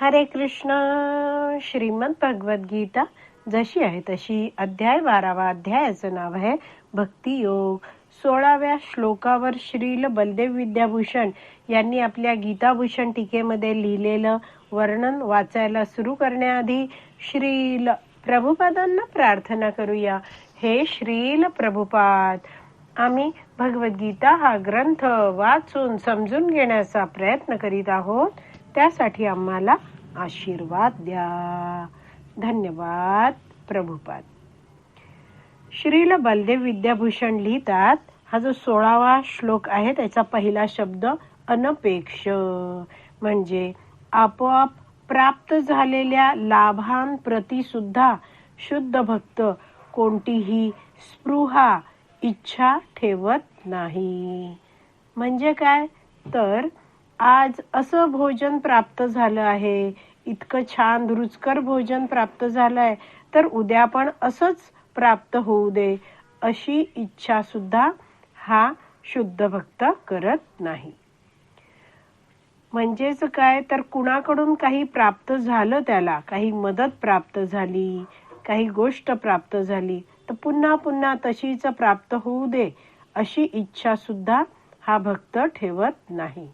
हरे कृष्ण. श्रीमद भगवत गीता. जशी आहे तशी अध्याय बारावा अध्यायाचं नाव आहे भक्ती योग. सोळाव्या श्लोकावर श्रील बलदेव विद्याभूषण यांनी आपल्या गीताभूषण टीकेमध्ये लिहिलेलं वर्णन वाचायला सुरू करण्याआधी श्रील प्रभुपादांना प्रार्थना करूया. हे श्रील प्रभुपाद आम्ही भगवद्गीता हा ग्रंथ वाचून समजून घेण्याचा प्रयत्न करीत आहोत. त्यासाठी आम्हाला आशीर्वाद द्या. धन्यवाद प्रभुपाद. श्रील बलदेव विद्याभूषण लिहितात हा जो सोळावा श्लोक आहे त्याचा पहिला शब्द अनपेक्ष. म्हणजे आपोआप प्राप्त झालेल्या लाभांप्रती सुद्धा शुद्ध भक्त कोणतीही स्पृहा इच्छा ठेवत नाही. म्हणजे काय? तर आज असं भोजन प्राप्त झालं आहे. इतकं छान रुचकर भोजन प्राप्त झालंय. तर उद्या पण असंच प्राप्त होऊ दे. अशी इच्छा सुद्धा हा शुद्ध भक्त करत नाही. म्हणजेच काय? तर कुणाकडून काही प्राप्त झालं त्याला? काही मदत प्राप्त झाली? काही गोष्ट प्राप्त झाली? तर पुन्हा पुन्हा तशीच प्राप्त होऊ दे अशी इच्छा सुद्धा हा भक्त ठेवत नाही.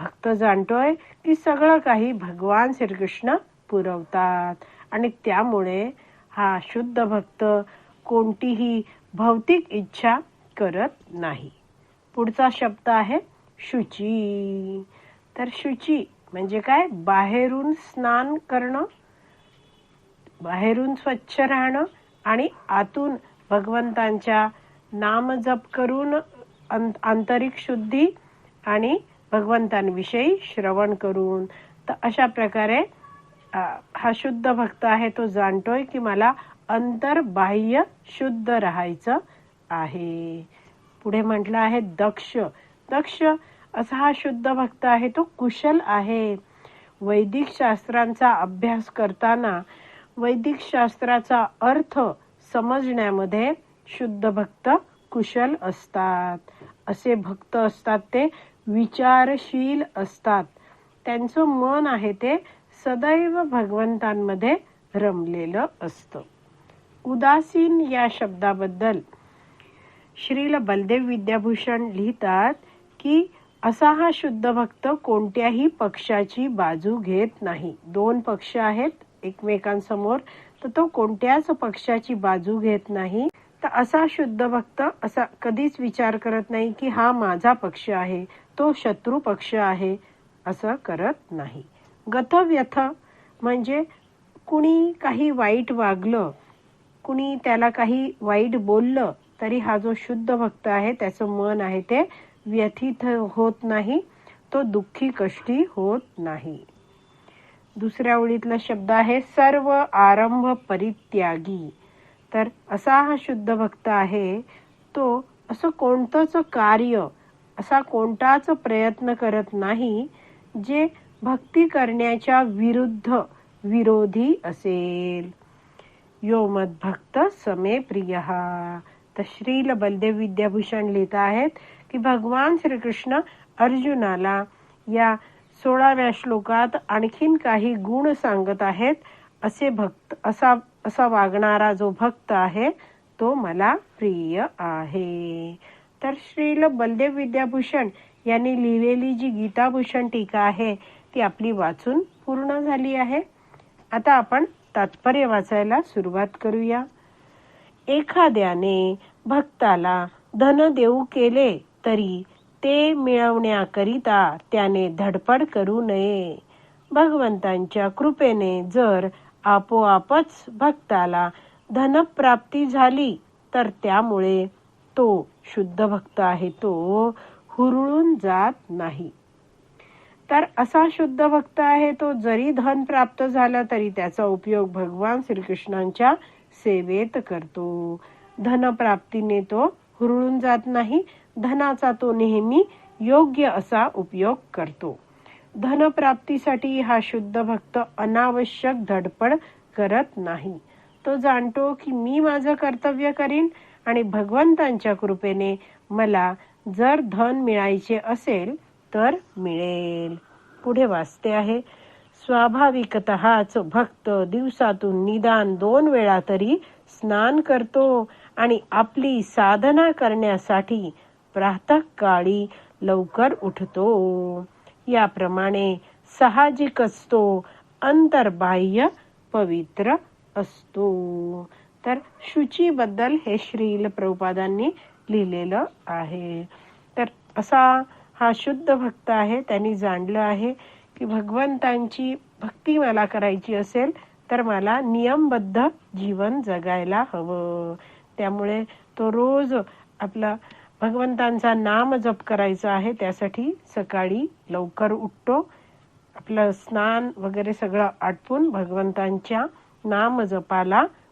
भक्त जाणतोय की सगळं काही भगवान श्रीकृष्ण पुरवतात. आणि त्यामुळे हा शुद्ध भक्त कोणतीही भौतिक इच्छा करत नाही. पुढचा शब्द आहे शुची. तर शुची म्हणजे काय? बाहेरून स्नान करणं बाहेरून स्वच्छ राहणं आणि आतून भगवंतांच्या नाम जप करून आंतरिक शुद्धी आणि भगवंतांविषयी श्रवण करून तर अशा प्रकारे हा शुद्ध भक्त आहे तो जाणतोय की मला अंतर बाह्य शुद्ध राहायचं आहे. पुढे म्हटलं आहे दक्ष. दक्ष असा हा शुद्ध भक्त आहे तो कुशल आहे. वैदिक शास्त्रांचा अभ्यास करताना वैदिक शास्त्राचा अर्थ समजण्यामध्ये शुद्ध भक्त कुशल असतात. असे भक्त असतात ते विचारशील असतात. त्यांचं मन आहे ते सदैव भगवंतांमध्ये रमलेलं असतं. उदासीन या शब्दाबद्दल श्रील बलदेव विद्याभूषण लिहितात की असा हा शुद्ध भक्त कोणत्याही पक्षाची बाजू घेत नाही. दोन पक्ष आहेत एकमेकांसमोर तर तो कोणत्याच पक्षाची बाजू घेत नाही. तर असा शुद्ध भक्त असा कधीच विचार करत नाही की हा माझा पक्ष आहे. तो शत्रू पक्ष आहे असं करत नाही. गतव्यथ म्हणजे कुणी काही वाईट वागलं कुणी त्याला काही वाईट बोललं तरी हा जो शुद्ध भक्त आहे त्याचं मन आहे ते व्यथित होत नाही तो दुःखी कष्टी होत नाही. दुसऱ्या ओळीतला शब्द आहे सर्व आरंभ परित्यागी. तर असा हा शुद्ध भक्त आहे तो असं कोणतंच कार्य असा कोणताच प्रयत्न करत नाही जे भक्ती करण्याच्या विरुद्ध विरोधी असेल. यो मत भक्त समे प्रिय. तर श्रील बलदेव विद्याभूषण लिहित आहेत की भगवान श्रीकृष्ण अर्जुनाला या सोळाव्या श्लोकात आणखीन काही गुण सांगत आहेत असे भक्त असा असा वागणारा जो भक्त आहे तो मला प्रिय आहे. तर श्रील बलदेव विद्याभूषण यांनी लिहिलेली जी गीताभूषण टीका आहे ती आपली वाचून पूर्ण झाली आहे. आता आपण तात्पर्य वाचायला सुरुवात करूया. एखाद्याने भक्ताला धन देऊ केले तरी ते मिळवण्याकरिता त्याने धडपड करू नये. भगवंतांच्या कृपेने जर आपोआपच भक्ताला धनप्राप्ती झाली तर त्यामुळे तो शुद्ध भक्त आहे तो हुरळून जात नाही. तर असा शुद्ध भक्त आहे तो जरी धन प्राप्त झाला तरी त्याचा उपयोग भगवान श्रीकृष्णांच्या सेवेत करतो. धनप्राप्तीने तो हुरळून जात नाही धनाचा तो नेहमी योग्य असा उपयोग करतो. धनप्राप्तीसाठी हा शुद्ध भक्त अनावश्यक धडपड करत नाही. तो जाणतो की मी माझं कर्तव्य करीन आणि भगवंतांच्या कृपेने मला जर धन मिळायचे असेल तर मिळेल. पुढे वाचते आहे स्वाभाविकतःच भक्त दिवसातून निदान दोन वेळा तरी स्नान करतो आणि आपली साधना करण्यासाठी प्रातःकाळी लवकर उठतो. याप्रमाणे साहजिकच तो अंतर्बाह्य पवित्र असतो. तर शुचीबद्दल हे श्रील प्रभुपादांनी लिहिलेलं आहे. तर असा हा शुद्ध भक्त आहे त्यांनी जाणलं आहे की भगवंतांची भक्ती मला करायची असेल तर मला नियमबद्ध जीवन जगायला हवं. त्यामुळे तो रोज आपला भगवंतांचा नाम जप करायचा आहे त्यासाठी सकाळी लवकर उठतो आपलं स्नान वगैरे सगळं आटपून भगवंतांच्या नाम जपाला